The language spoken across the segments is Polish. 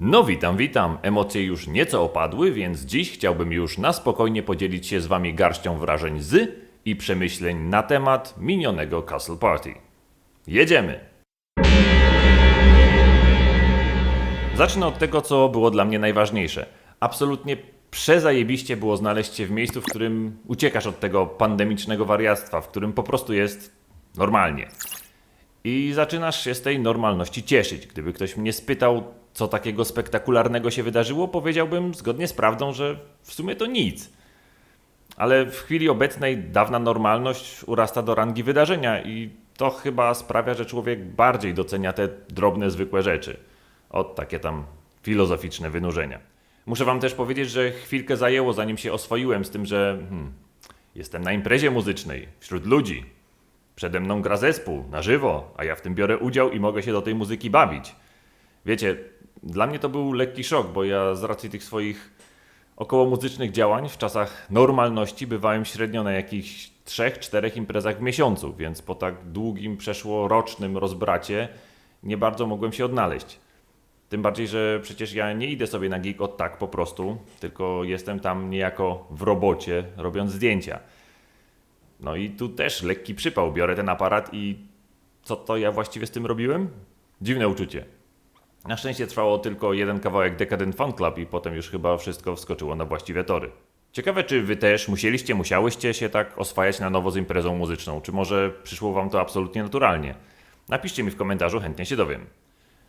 No witam, witam. Emocje już nieco opadły, więc dziś chciałbym już na spokojnie podzielić się z wami garścią wrażeń z i przemyśleń na temat minionego Castle Party. Jedziemy! Zacznę od tego, co było dla mnie najważniejsze. Absolutnie przezajebiście było znaleźć się w miejscu, w którym uciekasz od tego pandemicznego wariactwa, w którym po prostu jest normalnie. I zaczynasz się z tej normalności cieszyć. Gdyby ktoś mnie spytał, co takiego spektakularnego się wydarzyło, powiedziałbym zgodnie z prawdą, że w sumie to nic. Ale w chwili obecnej dawna normalność urasta do rangi wydarzenia i to chyba sprawia, że człowiek bardziej docenia te drobne, zwykłe rzeczy. Od takie tam filozoficzne wynurzenia. Muszę wam też powiedzieć, że chwilkę zajęło, zanim się oswoiłem z tym, że hmm, jestem na imprezie muzycznej, wśród ludzi. Przede mną gra zespół, na żywo, a ja w tym biorę udział i mogę się do tej muzyki bawić. Wiecie, dla mnie to był lekki szok, bo ja z racji tych swoich około muzycznych działań w czasach normalności bywałem średnio na jakichś trzech, czterech imprezach w miesiącu, więc po tak długim, przeszłorocznym rozbracie nie bardzo mogłem się odnaleźć. Tym bardziej, że przecież ja nie idę sobie na gig od tak po prostu, tylko jestem tam niejako w robocie, robiąc zdjęcia. No i tu też lekki przypał. Biorę ten aparat i co to ja właściwie z tym robiłem? Dziwne uczucie. Na szczęście trwało tylko jeden kawałek Decadent Fun Club i potem już chyba wszystko wskoczyło na właściwe tory. Ciekawe, czy wy też musieliście, musiałyście się tak oswajać na nowo z imprezą muzyczną, czy może przyszło wam to absolutnie naturalnie? Napiszcie mi w komentarzu, chętnie się dowiem.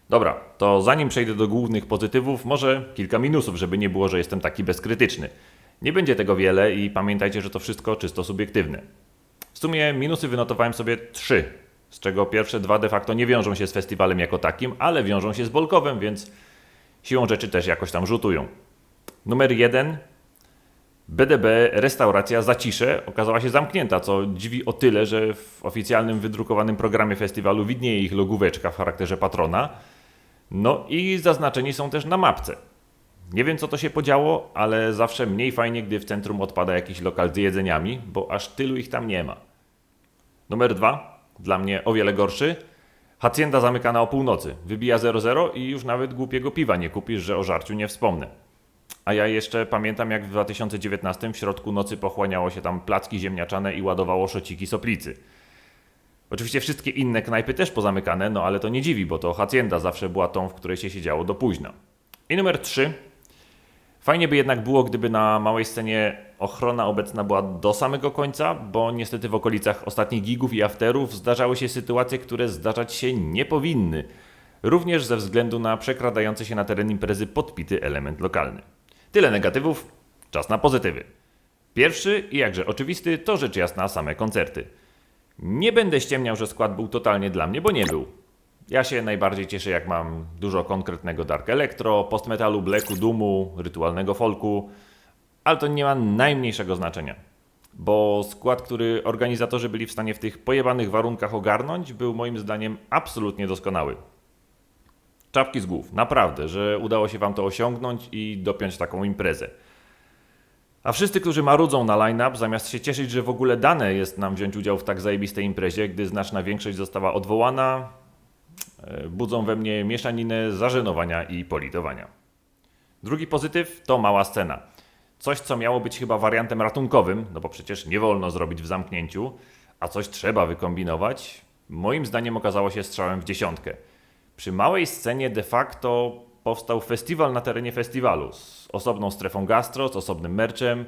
Dobra, to zanim przejdę do głównych pozytywów, może kilka minusów, żeby nie było, że jestem taki bezkrytyczny. Nie będzie tego wiele i pamiętajcie, że to wszystko czysto subiektywne. W sumie minusy wynotowałem sobie trzy, z czego pierwsze dwa de facto nie wiążą się z festiwalem jako takim, ale wiążą się z Bolkowem, więc siłą rzeczy też jakoś tam rzutują. Numer jeden. BDB restauracja Zacisze okazała się zamknięta, co dziwi o tyle, że w oficjalnym wydrukowanym programie festiwalu widnieje ich logóweczka w charakterze patrona. No i zaznaczeni są też na mapce. Nie wiem co to się podziało, ale zawsze mniej fajnie, gdy w centrum odpada jakiś lokal z jedzeniami, bo aż tylu ich tam nie ma. Numer dwa, dla mnie o wiele gorszy. Hacienda zamykana o północy. Wybija 00 i już nawet głupiego piwa nie kupisz, że o żarciu nie wspomnę. A ja jeszcze pamiętam, jak w 2019 w środku nocy pochłaniało się tam placki ziemniaczane i ładowało szociki soplicy. Oczywiście wszystkie inne knajpy też pozamykane, no ale to nie dziwi, bo to Hacienda zawsze była tą, w której się siedziało do późna. I numer 3. Fajnie by jednak było, gdyby na małej scenie ochrona obecna była do samego końca, bo niestety w okolicach ostatnich gigów i afterów zdarzały się sytuacje, które zdarzać się nie powinny. Również ze względu na przekradający się na teren imprezy podpity element lokalny. Tyle negatywów, czas na pozytywy. Pierwszy i jakże oczywisty to rzecz jasna same koncerty. Nie będę ściemniał, że skład był totalnie dla mnie, bo nie był. Ja się najbardziej cieszę, jak mam dużo konkretnego dark electro, postmetalu, blacku, doomu, rytualnego folku, ale to nie ma najmniejszego znaczenia. Bo skład, który organizatorzy byli w stanie w tych pojebanych warunkach ogarnąć, był moim zdaniem absolutnie doskonały. Czapki z głów, naprawdę, że udało się wam to osiągnąć i dopiąć taką imprezę. A wszyscy, którzy marudzą na line-up, zamiast się cieszyć, że w ogóle dane jest nam wziąć udział w tak zajebistej imprezie, gdy znaczna większość została odwołana, e, budzą we mnie mieszaninę zażenowania i politowania. Drugi pozytyw to mała scena. Coś, co miało być chyba wariantem ratunkowym, no bo przecież nie wolno zrobić w zamknięciu, a coś trzeba wykombinować, moim zdaniem okazało się strzałem w dziesiątkę. Przy małej scenie de facto powstał festiwal na terenie festiwalu z osobną strefą gastro, z osobnym merchem.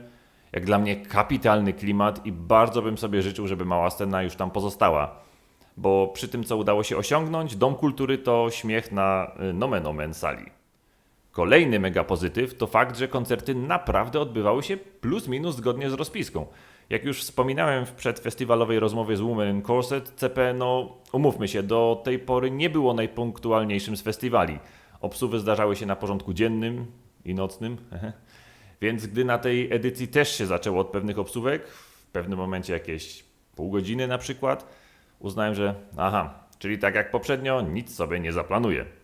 Jak dla mnie kapitalny klimat i bardzo bym sobie życzył, żeby mała scena już tam pozostała. Bo przy tym, co udało się osiągnąć, Dom Kultury to śmiech na y, nomen omen sali. Kolejny mega pozytyw to fakt, że koncerty naprawdę odbywały się plus minus zgodnie z rozpiską. Jak już wspominałem w przedfestiwalowej rozmowie z Women in Corset, CP, no umówmy się, do tej pory nie było najpunktualniejszym z festiwali. Obsuwy zdarzały się na porządku dziennym i nocnym, więc gdy na tej edycji też się zaczęło od pewnych obsówek, w pewnym momencie jakieś pół godziny na przykład, uznałem, że aha, czyli tak jak poprzednio, nic sobie nie zaplanuję.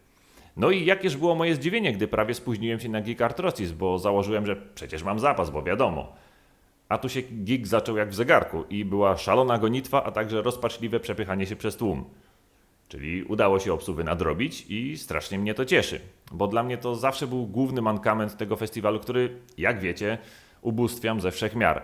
No i jakież było moje zdziwienie, gdy prawie spóźniłem się na gig Artrosis, bo założyłem, że przecież mam zapas, bo wiadomo. A tu się gig zaczął jak w zegarku i była szalona gonitwa, a także rozpaczliwe przepychanie się przez tłum. Czyli udało się obsuwy nadrobić i strasznie mnie to cieszy, bo dla mnie to zawsze był główny mankament tego festiwalu, który, jak wiecie, ubóstwiam ze wszech miar.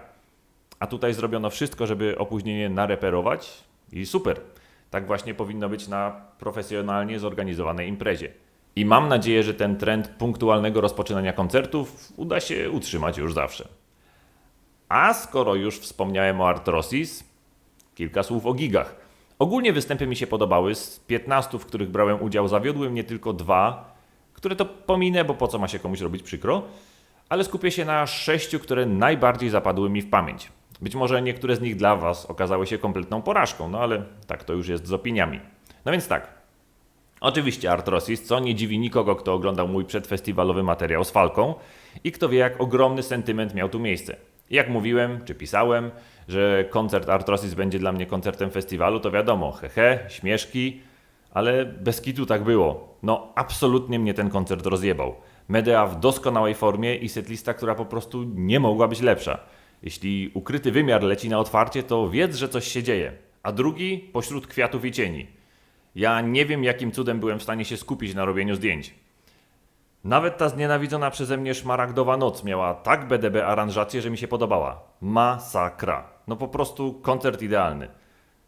A tutaj zrobiono wszystko, żeby opóźnienie nareperować i super. Tak właśnie powinno być na profesjonalnie zorganizowanej imprezie. I mam nadzieję, że ten trend punktualnego rozpoczynania koncertów uda się utrzymać już zawsze. A skoro już wspomniałem o Artrosis, kilka słów o gigach. Ogólnie występy mi się podobały. Z 15, w których brałem udział, zawiodły mnie tylko dwa, które to pominę, bo po co ma się komuś robić przykro. Ale skupię się na sześciu, które najbardziej zapadły mi w pamięć. Być może niektóre z nich dla Was okazały się kompletną porażką, no ale tak to już jest z opiniami. No więc tak. Oczywiście Artrosis, co nie dziwi nikogo, kto oglądał mój przedfestiwalowy materiał z Falką i kto wie, jak ogromny sentyment miał tu miejsce. Jak mówiłem, czy pisałem, że koncert Artrosis będzie dla mnie koncertem festiwalu, to wiadomo, hehe, śmieszki, ale bez kitu tak było. No, absolutnie mnie ten koncert rozjebał. Medea w doskonałej formie i setlista, która po prostu nie mogła być lepsza. Jeśli ukryty wymiar leci na otwarcie, to wiedz, że coś się dzieje. A drugi pośród kwiatów i cieni. Ja nie wiem, jakim cudem byłem w stanie się skupić na robieniu zdjęć. Nawet ta znienawidzona przeze mnie szmaragdowa noc miała tak BDB aranżację, że mi się podobała. Masakra. No po prostu koncert idealny.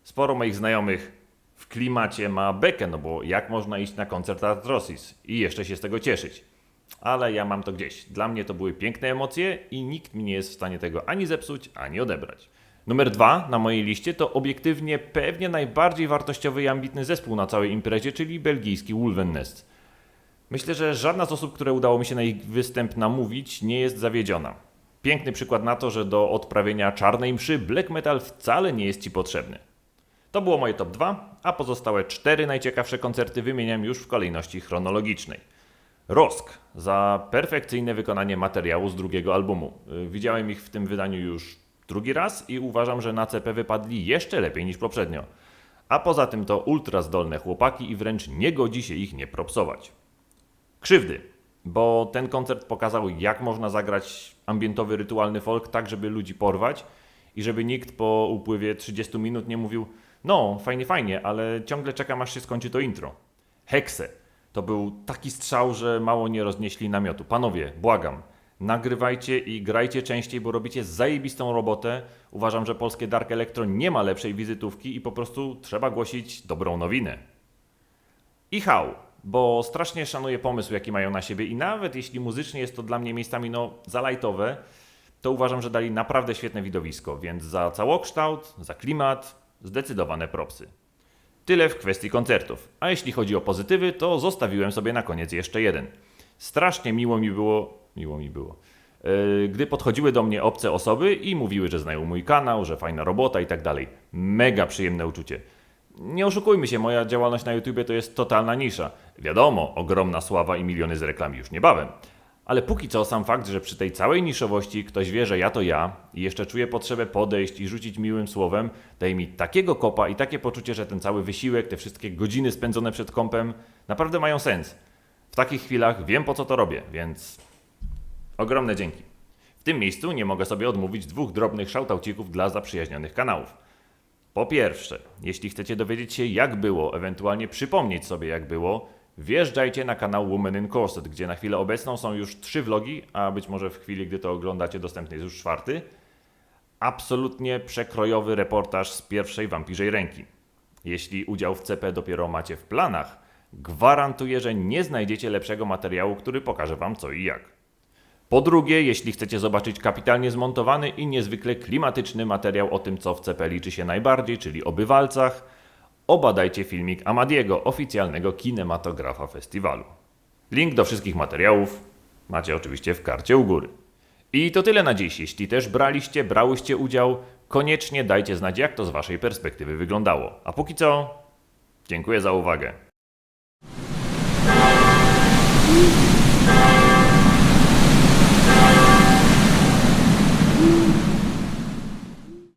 Sporo moich znajomych w klimacie ma bekę, no bo jak można iść na koncert Artrosis i jeszcze się z tego cieszyć. Ale ja mam to gdzieś. Dla mnie to były piękne emocje i nikt mi nie jest w stanie tego ani zepsuć, ani odebrać. Numer dwa na mojej liście to obiektywnie pewnie najbardziej wartościowy i ambitny zespół na całej imprezie, czyli belgijski Wolvennest. Myślę, że żadna z osób, które udało mi się na ich występ namówić, nie jest zawiedziona. Piękny przykład na to, że do odprawienia czarnej mszy black metal wcale nie jest ci potrzebny. To było moje top 2, a pozostałe cztery najciekawsze koncerty wymieniam już w kolejności chronologicznej. Rosk za perfekcyjne wykonanie materiału z drugiego albumu. Y, Widziałem ich w tym wydaniu już drugi raz i uważam, że na CP wypadli jeszcze lepiej niż poprzednio. A poza tym to ultra zdolne chłopaki i wręcz nie godzi się ich nie propsować. Krzywdy, bo ten koncert pokazał, jak można zagrać ambientowy, rytualny folk tak, żeby ludzi porwać i żeby nikt po upływie 30 minut nie mówił no, fajnie, fajnie, ale ciągle czekam, aż się skończy to intro. Hexe. To był taki strzał, że mało nie roznieśli namiotu. Panowie, błagam, nagrywajcie i grajcie częściej, bo robicie zajebistą robotę. Uważam, że polskie Dark Electro nie ma lepszej wizytówki i po prostu trzeba głosić dobrą nowinę. I hał, bo strasznie szanuję pomysł, jaki mają na siebie i nawet jeśli muzycznie jest to dla mnie miejscami no zalajtowe, to uważam, że dali naprawdę świetne widowisko, więc za całokształt, za klimat, zdecydowane propsy. Tyle w kwestii koncertów. A jeśli chodzi o pozytywy, to zostawiłem sobie na koniec jeszcze jeden. Strasznie miło mi było, miło mi było, yy, gdy podchodziły do mnie obce osoby i mówiły, że znają mój kanał, że fajna robota i tak dalej. Mega przyjemne uczucie. Nie oszukujmy się, moja działalność na YouTubie to jest totalna nisza. Wiadomo, ogromna sława i miliony z reklam już niebawem. Ale póki co sam fakt, że przy tej całej niszowości ktoś wie, że ja to ja i jeszcze czuje potrzebę podejść i rzucić miłym słowem, daje mi takiego kopa i takie poczucie, że ten cały wysiłek, te wszystkie godziny spędzone przed kompem naprawdę mają sens. W takich chwilach wiem po co to robię, więc ogromne dzięki. W tym miejscu nie mogę sobie odmówić dwóch drobnych szautaucików dla zaprzyjaźnionych kanałów. Po pierwsze, jeśli chcecie dowiedzieć się jak było, ewentualnie przypomnieć sobie jak było, wjeżdżajcie na kanał Women in Corset, gdzie na chwilę obecną są już trzy vlogi, a być może w chwili, gdy to oglądacie, dostępny jest już czwarty. Absolutnie przekrojowy reportaż z pierwszej wampirzej ręki. Jeśli udział w CP dopiero macie w planach, gwarantuję, że nie znajdziecie lepszego materiału, który pokaże wam co i jak. Po drugie, jeśli chcecie zobaczyć kapitalnie zmontowany i niezwykle klimatyczny materiał o tym, co w CP liczy się najbardziej, czyli o bywalcach, obadajcie filmik Amadiego, oficjalnego kinematografa festiwalu. Link do wszystkich materiałów macie oczywiście w karcie u góry. I to tyle na dziś. Jeśli też braliście, brałyście udział, koniecznie dajcie znać, jak to z Waszej perspektywy wyglądało. A póki co, dziękuję za uwagę.